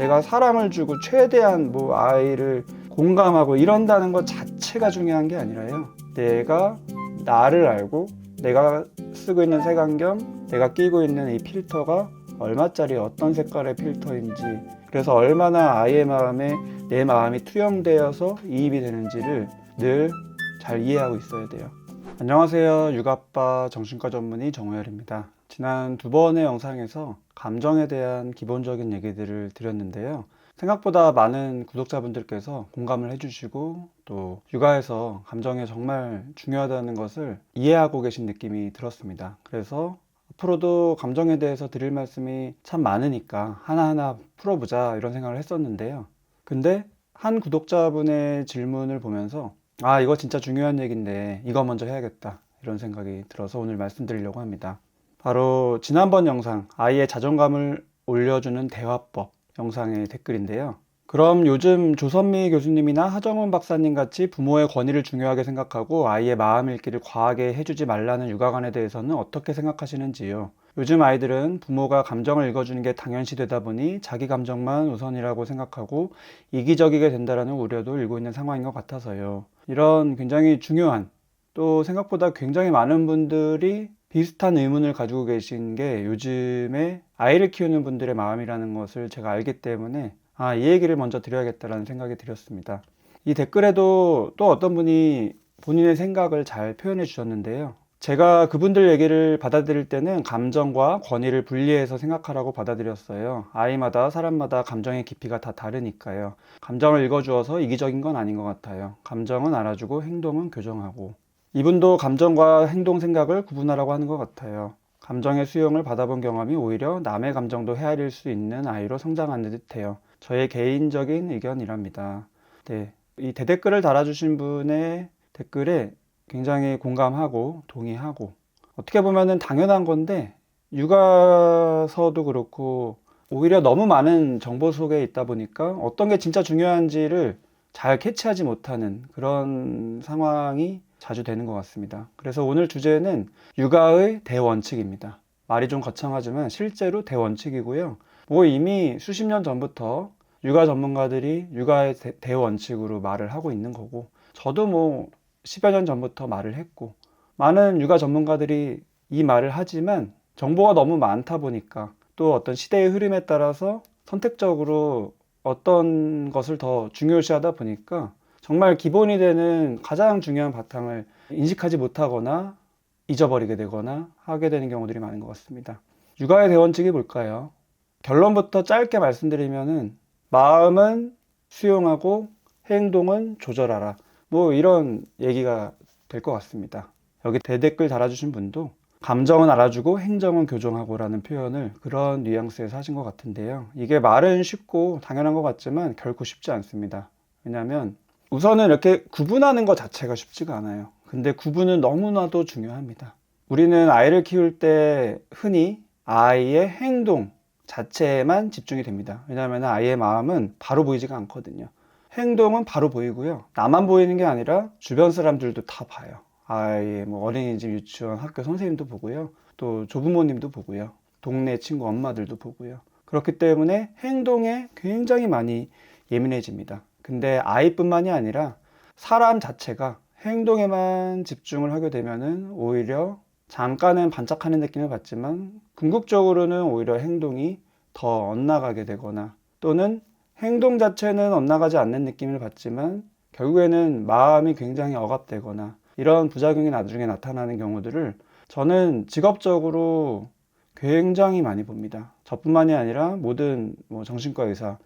내가 사랑을 주고 최대한 뭐 아이를 공감하고 이런다는 것 자체가 중요한 게 아니라요. 내가 나를 알고 내가 쓰고 있는 색안경, 내가 끼고 있는 이 필터가 얼마짜리 어떤 색깔의 필터인지 그래서 얼마나 아이의 마음에 내 마음이 투영되어서 이입이 되는지를 늘 잘 이해하고 있어야 돼요. 안녕하세요. 육아빠 정신과 전문의 정호열입니다. 지난 두 번의 영상에서 감정에 대한 기본적인 얘기들을 드렸는데요. 생각보다 많은 구독자분들께서 공감을 해주시고 또 육아에서 감정이 정말 중요하다는 것을 이해하고 계신 느낌이 들었습니다. 그래서 앞으로도 감정에 대해서 드릴 말씀이 참 많으니까 하나하나 풀어보자 이런 생각을 했었는데요. 근데 한 구독자분의 질문을 보면서 아, 이거 진짜 중요한 얘기인데 이거 먼저 해야겠다. 이런 생각이 들어서 오늘 말씀드리려고 합니다. 바로 지난번 영상 아이의 자존감을 올려주는 대화법 영상의 댓글인데요. 그럼 요즘 조선미 교수님이나 하정훈 박사님 같이 부모의 권위를 중요하게 생각하고 아이의 마음 읽기를 과하게 해주지 말라는 육아관에 대해서는 어떻게 생각하시는지요? 요즘 아이들은 부모가 감정을 읽어주는 게 당연시 되다 보니 자기 감정만 우선이라고 생각하고 이기적이게 된다라는 우려도 일고 있는 상황인 것 같아서요. 이런 굉장히 중요한 또 생각보다 굉장히 많은 분들이 비슷한 의문을 가지고 계신 게 요즘에 아이를 키우는 분들의 마음이라는 것을 제가 알기 때문에 아, 이 얘기를 먼저 드려야겠다라는 생각이 들었습니다. 이 댓글에도 또 어떤 분이 본인의 생각을 잘 표현해 주셨는데요. 제가 그분들 얘기를 받아들일 때는 감정과 권위를 분리해서 생각하라고 받아들였어요. 아이마다 사람마다 감정의 깊이가 다 다르니까요. 감정을 읽어주어서 이기적인 건 아닌 것 같아요. 감정은 알아주고 행동은 교정하고. 이분도 감정과 행동 생각을 구분하라고 하는 것 같아요. 감정의 수용을 받아본 경험이 오히려 남의 감정도 헤아릴 수 있는 아이로 성장하는 듯해요. 저의 개인적인 의견이랍니다. 네. 이 대댓글을 달아주신 분의 댓글에 굉장히 공감하고 동의하고 어떻게 보면은 당연한 건데 육아서도 그렇고 오히려 너무 많은 정보 속에 있다 보니까 어떤 게 진짜 중요한지를 잘 캐치하지 못하는 그런 상황이 자주 되는 것 같습니다. 그래서 오늘 주제는 육아의 대원칙입니다. 말이 좀 거창하지만 실제로 대원칙이고요. 뭐 이미 수십 년 전부터 육아 전문가들이 육아의 대, 대원칙으로 말을 하고 있는 거고 저도 뭐 10여 년 전부터 말을 했고 많은 육아 전문가들이 이 말을 하지만 정보가 너무 많다 보니까 또 어떤 시대의 흐름에 따라서 선택적으로 어떤 것을 더 중요시하다 보니까 정말 기본이 되는 가장 중요한 바탕을 인식하지 못하거나 잊어버리게 되거나 하게 되는 경우들이 많은 것 같습니다. 육아의 대원칙이 뭘까요? 결론부터 짧게 말씀드리면은 마음은 수용하고 행동은 조절하라. 뭐 이런 얘기가 될 것 같습니다. 여기 대댓글 달아주신 분도 감정은 알아주고 행정은 교정하고라는 표현을 그런 뉘앙스에서 하신 것 같은데요. 이게 말은 쉽고 당연한 것 같지만 결코 쉽지 않습니다. 왜냐하면 우선은 이렇게 구분하는 것 자체가 쉽지가 않아요. 근데 구분은 너무나도 중요합니다. 우리는 아이를 키울 때 흔히 아이의 행동 자체에만 집중이 됩니다. 왜냐하면 아이의 마음은 바로 보이지가 않거든요. 행동은 바로 보이고요. 나만 보이는 게 아니라 주변 사람들도 다 봐요. 아이 뭐 어린이집, 유치원, 학교 선생님도 보고요. 또 조부모님도 보고요. 동네 친구 엄마들도 보고요. 그렇기 때문에 행동에 굉장히 많이 예민해집니다. 근데 아이뿐만이 아니라 사람 자체가 행동에만 집중을 하게 되면은 오히려 잠깐은 반짝하는 느낌을 받지만 궁극적으로는 오히려 행동이 더 엇나가게 되거나 또는 행동 자체는 엇나가지 않는 느낌을 받지만 결국에는 마음이 굉장히 억압되거나 이런 부작용이 나중에 나타나는 경우들을 저는 직업적으로 굉장히 많이 봅니다. 저뿐만이 아니라 모든 뭐 정신과 의사,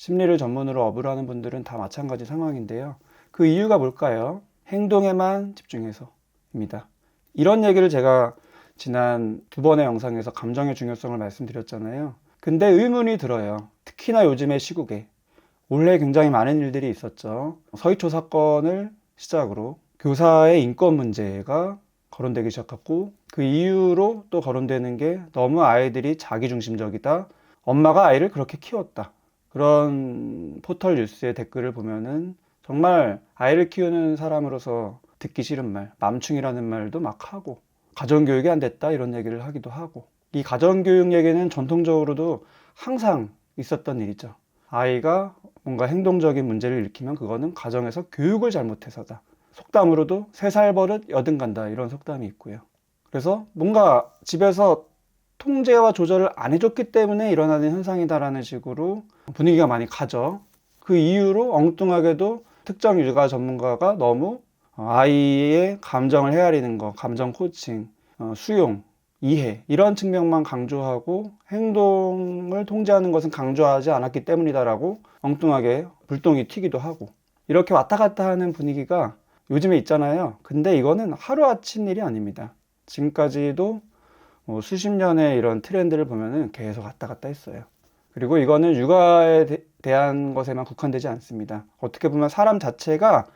심리를 전문으로 업을 하는 분들은 다 마찬가지 상황인데요. 그 이유가 뭘까요? 행동에만 집중해서입니다. 이런 얘기를 제가 지난 두 번의 영상에서 감정의 중요성을 말씀드렸잖아요. 근데 의문이 들어요. 특히나 요즘의 시국에. 올해 굉장히 많은 일들이 있었죠. 서희초 사건을 시작으로 교사의 인권 문제가 거론되기 시작했고 그 이후로 또 거론되는 게 너무 아이들이 자기중심적이다. 엄마가 아이를 그렇게 키웠다. 그런 포털 뉴스의 댓글을 보면은 정말 아이를 키우는 사람으로서 듣기 싫은 말, 맘충이라는 말도 막 하고 가정교육이 안 됐다 이런 얘기를 하기도 하고 이 가정교육 얘기는 전통적으로도 항상 있었던 일이죠. 아이가 뭔가 행동적인 문제를 일으키면 그거는 가정에서 교육을 잘못해서다. 속담으로도 세 살 버릇 여든 간다 이런 속담이 있고요. 그래서 뭔가 집에서 통제와 조절을 안 해줬기 때문에 일어나는 현상이다라는 식으로 분위기가 많이 가죠. 그 이유로 엉뚱하게도 특정 육아 전문가가 너무 어, 아이의 감정을 헤아리는 거, 감정 코칭, 어, 수용, 이해 이런 측면만 강조하고 행동을 통제하는 것은 강조하지 않았기 때문이다라고 엉뚱하게 불똥이 튀기도 하고 이렇게 왔다 갔다 하는 분위기가 요즘에 있잖아요. 근데 이거는 하루아침 일이 아닙니다. 지금까지도 뭐 수십 년의 이런 트렌드를 보면은 계속 왔다 갔다 했어요. 그리고 이거는 육아에 대- 대한 것에만 국한되지 않습니다. 어떻게 보면 사람 자체가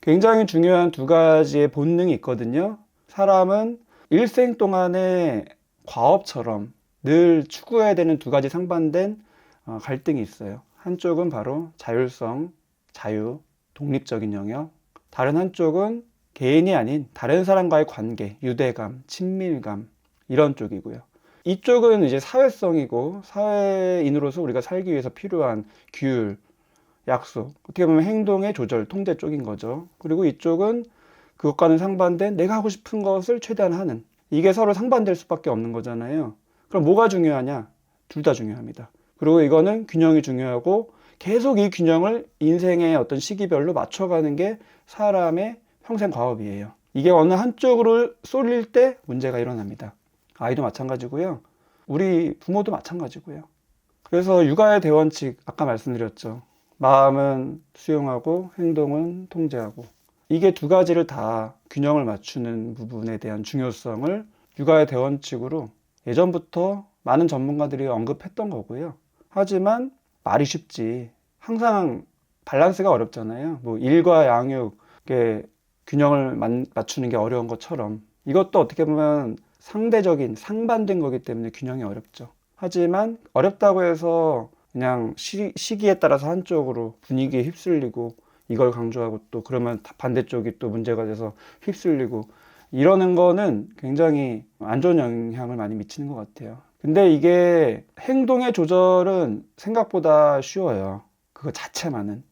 굉장히 중요한 두 가지의 본능이 있거든요. 사람은 일생 동안에 과업처럼 늘 추구해야 되는 두 가지 상반된 어, 갈등이 있어요. 한쪽은 바로 자율성, 자유, 독립적인 영역. 다른 한쪽은 개인이 아닌 다른 사람과의 관계, 유대감, 친밀감, 이런 쪽이고요. 이쪽은 이제 사회성이고 사회인으로서 우리가 살기 위해서 필요한 규율, 약속, 어떻게 보면 행동의 조절, 통제 쪽인 거죠. 그리고 이쪽은 그것과는 상반된 내가 하고 싶은 것을 최대한 하는 이게 서로 상반될 수밖에 없는 거잖아요. 그럼 뭐가 중요하냐? 둘 다 중요합니다. 그리고 이거는 균형이 중요하고 계속 이 균형을 인생의 어떤 시기별로 맞춰가는 게 사람의 평생 과업이에요. 이게 어느 한쪽으로 쏠릴 때 문제가 일어납니다. 아이도 마찬가지고요. 우리 부모도 마찬가지고요. 그래서 육아의 대원칙, 아까 말씀드렸죠. 마음은 수용하고 행동은 통제하고. 이게 두 가지를 다 균형을 맞추는 부분에 대한 중요성을 육아의 대원칙으로 예전부터 많은 전문가들이 언급했던 거고요. 하지만 말이 쉽지. 항상 밸런스가 어렵잖아요. 뭐 일과 양육의 균형을 만- 맞추는 게 어려운 것처럼 이것도 어떻게 보면 상대적인 상반된 거기 때문에 균형이 어렵죠. 하지만 어렵다고 해서 그냥 시, 시기에 따라서 한쪽으로 분위기에 휩쓸리고 이걸 강조하고 또 그러면 다 반대쪽이 또 문제가 돼서 휩쓸리고 이러는 거는 굉장히 안 좋은 영향을 많이 미치는 것 같아요. 근데 이게 행동의 조절은 생각보다 쉬워요. 그거 자체만은.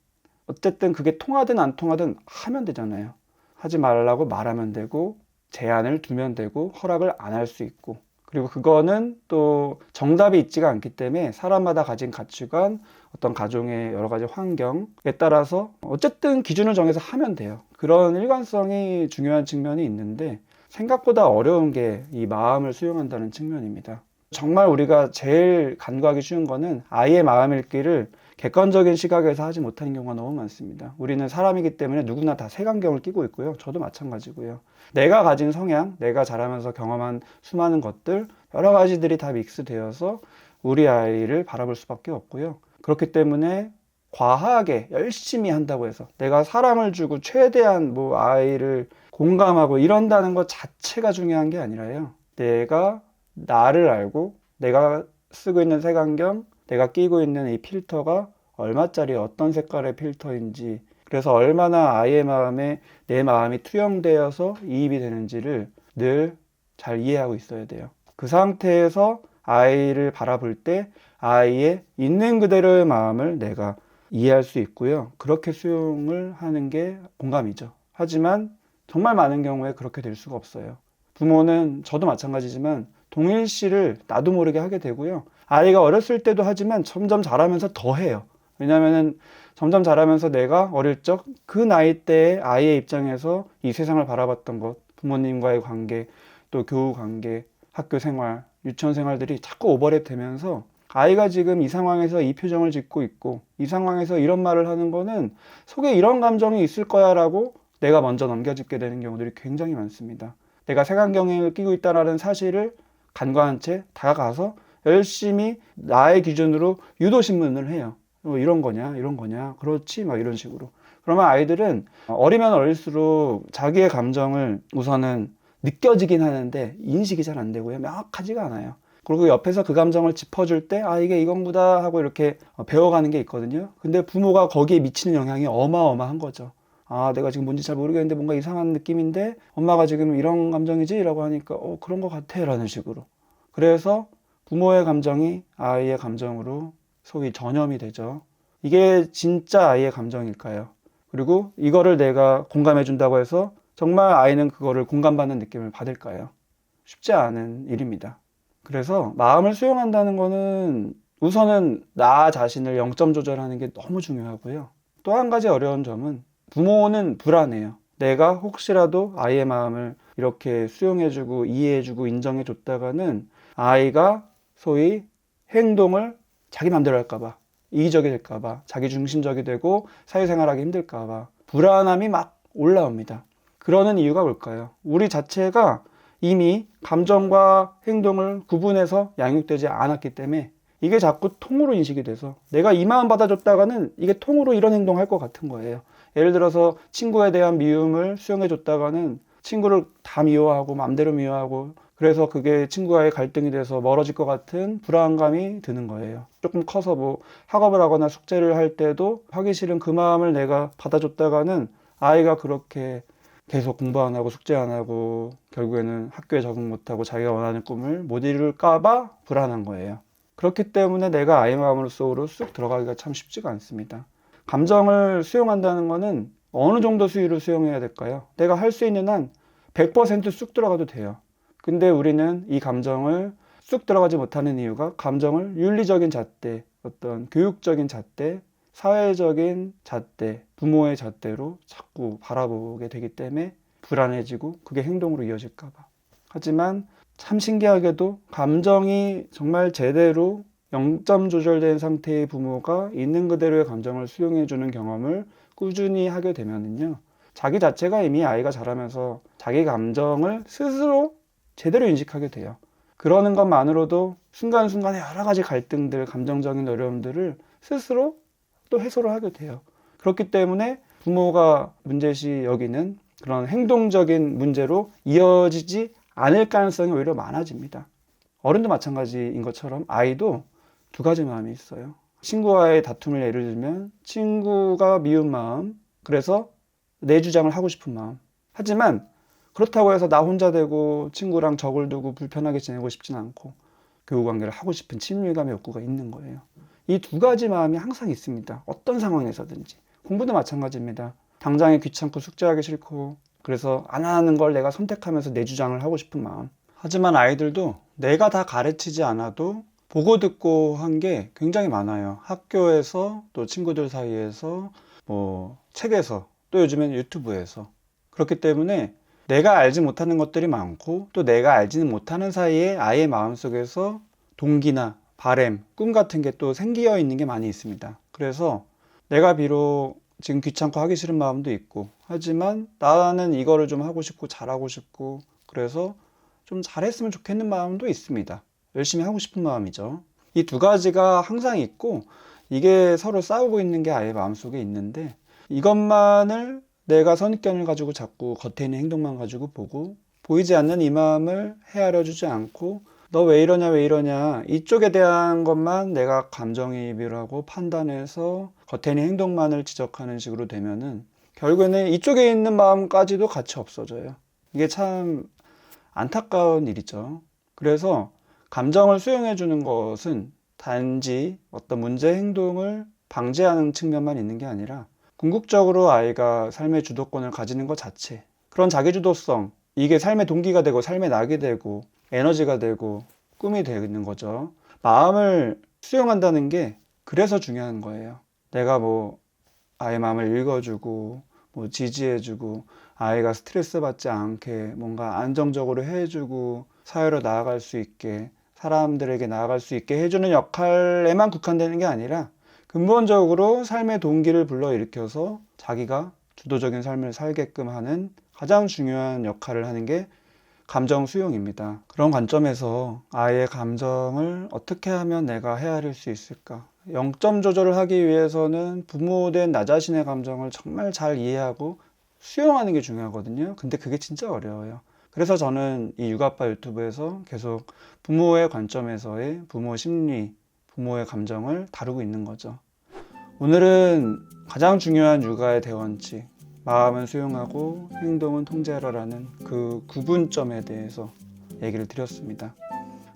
어쨌든 그게 통하든 안 통하든 하면 되잖아요. 하지 말라고 말하면 되고, 제한을 두면 되고, 허락을 안 할 수 있고. 그리고 그거는 또 정답이 있지가 않기 때문에 사람마다 가진 가치관, 어떤 가정의 여러 가지 환경에 따라서 어쨌든 기준을 정해서 하면 돼요. 그런 일관성이 중요한 측면이 있는데 생각보다 어려운 게 이 마음을 수용한다는 측면입니다. 정말 우리가 제일 간과하기 쉬운 거는 아이의 마음 읽기를 객관적인 시각에서 하지 못하는 경우가 너무 많습니다. 우리는 사람이기 때문에 누구나 다 색안경을 끼고 있고요. 저도 마찬가지고요. 내가 가진 성향, 내가 자라면서 경험한 수많은 것들, 여러 가지들이 다 믹스되어서 우리 아이를 바라볼 수밖에 없고요. 그렇기 때문에 과하게 열심히 한다고 해서 내가 사랑을 주고 최대한 뭐 아이를 공감하고 이런다는 것 자체가 중요한 게 아니라요. 내가 나를 알고 내가 쓰고 있는 색안경, 내가 끼고 있는 이 필터가 얼마짜리 어떤 색깔의 필터인지 그래서 얼마나 아이의 마음에 내 마음이 투영되어서 이입이 되는지를 늘 잘 이해하고 있어야 돼요. 그 상태에서 아이를 바라볼 때 아이의 있는 그대로의 마음을 내가 이해할 수 있고요. 그렇게 수용을 하는 게 공감이죠. 하지만 정말 많은 경우에 그렇게 될 수가 없어요. 부모는 저도 마찬가지지만 동일시를 나도 모르게 하게 되고요. 아이가 어렸을 때도 하지만 점점 자라면서 더 해요. 왜냐하면 점점 자라면서 내가 어릴 적 그 나이 때의 아이의 입장에서 이 세상을 바라봤던 것, 부모님과의 관계, 또 교우 관계, 학교 생활, 유치원 생활들이 자꾸 오버랩 되면서 아이가 지금 이 상황에서 이 표정을 짓고 있고 이 상황에서 이런 말을 하는 거는 속에 이런 감정이 있을 거야라고 내가 먼저 넘겨짚게 되는 경우들이 굉장히 많습니다. 내가 색안경을 끼고 있다는 사실을 간과한 채 다가가서 열심히 나의 기준으로 유도신문을 해요. 뭐 이런 거냐, 이런 거냐, 그렇지, 막 이런 식으로. 그러면 아이들은 어리면 어릴수록 자기의 감정을 우선은 느껴지긴 하는데 인식이 잘 안 되고요. 명확하지가 않아요. 그리고 옆에서 그 감정을 짚어줄 때, 아, 이게 이건구다 하고 이렇게 배워가는 게 있거든요. 근데 부모가 거기에 미치는 영향이 어마어마한 거죠. 아, 내가 지금 뭔지 잘 모르겠는데 뭔가 이상한 느낌인데 엄마가 지금 이런 감정이지? 라고 하니까, 어, 그런 것 같아. 라는 식으로. 그래서 부모의 감정이 아이의 감정으로 소위 전염이 되죠. 이게 진짜 아이의 감정일까요? 그리고 이거를 내가 공감해 준다고 해서 정말 아이는 그거를 공감받는 느낌을 받을까요? 쉽지 않은 일입니다. 그래서 마음을 수용한다는 거는 우선은 나 자신을 0점 조절하는 게 너무 중요하고요. 또 한 가지 어려운 점은 부모는 불안해요. 내가 혹시라도 아이의 마음을 이렇게 수용해주고 이해해주고 인정해줬다가는 아이가 소위 행동을 자기 맘대로 할까봐 이기적이 될까봐 자기 중심적이 되고 사회생활하기 힘들까봐 불안함이 막 올라옵니다. 그러는 이유가 뭘까요? 우리 자체가 이미 감정과 행동을 구분해서 양육되지 않았기 때문에 이게 자꾸 통으로 인식이 돼서 내가 이 마음 받아줬다가는 이게 통으로 이런 행동할 것 같은 거예요. 예를 들어서 친구에 대한 미움을 수용해 줬다가는 친구를 다 미워하고 맘대로 미워하고 그래서 그게 친구와의 갈등이 돼서 멀어질 것 같은 불안감이 드는 거예요. 조금 커서 뭐 학업을 하거나 숙제를 할 때도 하기 싫은 그 마음을 내가 받아줬다가는 아이가 그렇게 계속 공부 안 하고 숙제 안 하고 결국에는 학교에 적응 못 하고 자기가 원하는 꿈을 못 이룰까봐 불안한 거예요. 그렇기 때문에 내가 아이 마음으로 속으로 쑥 들어가기가 참 쉽지가 않습니다. 감정을 수용한다는 거는 어느 정도 수위로 수용해야 될까요? 내가 할 수 있는 한 100%쑥 들어가도 돼요. 근데 우리는 이 감정을 쑥 들어가지 못하는 이유가 감정을 윤리적인 잣대, 어떤 교육적인 잣대, 사회적인 잣대, 부모의 잣대로 자꾸 바라보게 되기 때문에 불안해지고 그게 행동으로 이어질까봐. 하지만 참 신기하게도 감정이 정말 제대로 0점 조절된 상태의 부모가 있는 그대로의 감정을 수용해주는 경험을 꾸준히 하게 되면은요. 자기 자체가 이미 아이가 자라면서 자기 감정을 스스로 제대로 인식하게 돼요. 그러는 것만으로도 순간순간에 여러 가지 갈등들, 감정적인 어려움들을 스스로 또 해소를 하게 돼요. 그렇기 때문에 부모가 문제시 여기는 그런 행동적인 문제로 이어지지 않을 가능성이 오히려 많아집니다. 어른도 마찬가지인 것처럼 아이도 두 가지 마음이 있어요. 친구와의 다툼을 예를 들면 친구가 미운 마음, 그래서 내 주장을 하고 싶은 마음. 하지만 그렇다고 해서 나 혼자 되고 친구랑 적을 두고 불편하게 지내고 싶진 않고 교우 관계를 하고 싶은 친밀감의 욕구가 있는 거예요. 이 두 가지 마음이 항상 있습니다. 어떤 상황에서든지. 공부도 마찬가지입니다. 당장에 귀찮고 숙제하기 싫고 그래서 안 하는 걸 내가 선택하면서 내 주장을 하고 싶은 마음. 하지만 아이들도 내가 다 가르치지 않아도 보고 듣고 한 게 굉장히 많아요. 학교에서 또 친구들 사이에서 뭐 책에서 또 요즘에는 유튜브에서 그렇기 때문에 내가 알지 못하는 것들이 많고 또 내가 알지는 못하는 사이에 아이의 마음속에서 동기나 바램, 꿈 같은 게 또 생기어 있는 게 많이 있습니다. 그래서 내가 비록 지금 귀찮고 하기 싫은 마음도 있고 하지만 나는 이거를 좀 하고 싶고 잘하고 싶고 그래서 좀 잘했으면 좋겠는 마음도 있습니다. 열심히 하고 싶은 마음이죠. 이 두 가지가 항상 있고 이게 서로 싸우고 있는 게 아이의 마음속에 있는데 이것만을 내가 선입견을 가지고 자꾸 겉에 있는 행동만 가지고 보고 보이지 않는 이 마음을 헤아려 주지 않고 너 왜 이러냐 왜 이러냐 이쪽에 대한 것만 내가 감정이입을 하고 판단해서 겉에 있는 행동만을 지적하는 식으로 되면은 결국에는 이쪽에 있는 마음까지도 같이 없어져요. 이게 참 안타까운 일이죠. 그래서 감정을 수용해 주는 것은 단지 어떤 문제 행동을 방지하는 측면만 있는 게 아니라 궁극적으로 아이가 삶의 주도권을 가지는 것 자체. 그런 자기주도성. 이게 삶의 동기가 되고 삶의 낙이 되고 에너지가 되고 꿈이 되는 거죠. 마음을 수용한다는 게 그래서 중요한 거예요. 내가 뭐 아이 마음을 읽어주고 뭐 지지해주고 아이가 스트레스 받지 않게 뭔가 안정적으로 해주고 사회로 나아갈 수 있게 사람들에게 나아갈 수 있게 해주는 역할에만 국한되는 게 아니라 근본적으로 삶의 동기를 불러일으켜서 자기가 주도적인 삶을 살게끔 하는 가장 중요한 역할을 하는 게 감정 수용입니다. 그런 관점에서 아이의 감정을 어떻게 하면 내가 헤아릴 수 있을까? 0점 조절을 하기 위해서는 부모된 나 자신의 감정을 정말 잘 이해하고 수용하는 게 중요하거든요. 근데 그게 진짜 어려워요. 그래서 저는 이 육아빠 유튜브에서 계속 부모의 관점에서의 부모 심리, 부모의 감정을 다루고 있는 거죠. 오늘은 가장 중요한 육아의 대원칙, 마음은 수용하고 행동은 통제하라라는 그 구분점에 대해서 얘기를 드렸습니다.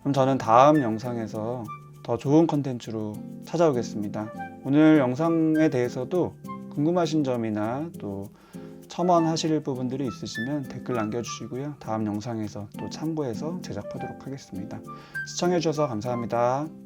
그럼 저는 다음 영상에서 더 좋은 컨텐츠로 찾아오겠습니다. 오늘 영상에 대해서도 궁금하신 점이나 또 첨언하실 부분들이 있으시면 댓글 남겨주시고요. 다음 영상에서 또 참고해서 제작하도록 하겠습니다. 시청해주셔서 감사합니다.